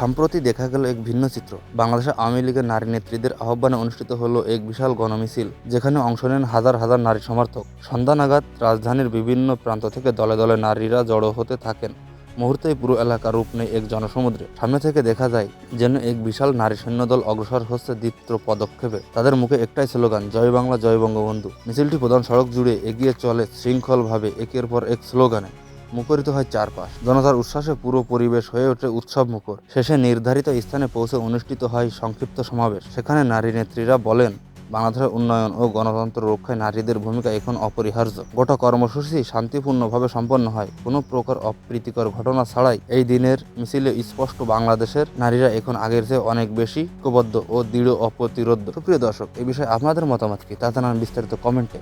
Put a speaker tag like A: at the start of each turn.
A: সম্প্রতি দেখা গেল এক ভিন্ন চিত্র। বাংলাদেশ আওয়ামী লীগের নারী নেত্রীদের আহ্বানে অনুষ্ঠিত হলো এক বিশাল গণমিছিল, যেখানে অংশ নেন হাজার হাজার নারী সমর্থক। সন্ধ্যা নাগাদ রাজধানীর বিভিন্ন প্রান্ত থেকে দলে দলে নারীরা জড়ো হতে থাকেন। মুহূর্তেই পুরো এলাকা রূপ নেয় এক জনসমুদ্রে। সামনে থেকে দেখা যায় যেন এক বিশাল নারী সৈন্যদল অগ্রসর হচ্ছে দ্বিত্র পদক্ষেপে। তাদের মুখে একটাই স্লোগান, জয় বাংলা, জয় বঙ্গবন্ধু। মিছিলটি প্রধান সড়ক জুড়ে এগিয়ে চলে শৃঙ্খলভাবে, একের পর এক স্লোগানে। মুখরিত হয় চারপাশ। জনতার উচ্ছ্বাসে পুরো পরিবেশ হয়ে ওঠে উৎসব মুখর। শেষে নির্ধারিত স্থানে পৌঁছে অনুষ্ঠিত হয় সংক্ষিপ্ত সমাবেশ। সেখানে নারী নেত্রীরা বলেন, বাংলাদেশের উন্নয়ন ও গণতন্ত্র রক্ষায় নারীদের ভূমিকা এখন অপরিহার্য। গোটা কর্মসূচি শান্তিপূর্ণভাবে সম্পন্ন হয়। কোনো প্রকার অপ্রীতিকর ঘটনা ছাড়াই এই দিনের মিছিলে স্পষ্ট বাংলাদেশের নারীরা এখন আগের চেয়ে অনেক বেশি ঐক্যবদ্ধ ও দৃঢ় অপ্রতিরোধ। সুপ্রিয় দর্শক, এ বিষয়ে আপনাদের মতামত কি? তা জানান বিস্তারিত কমেন্টে।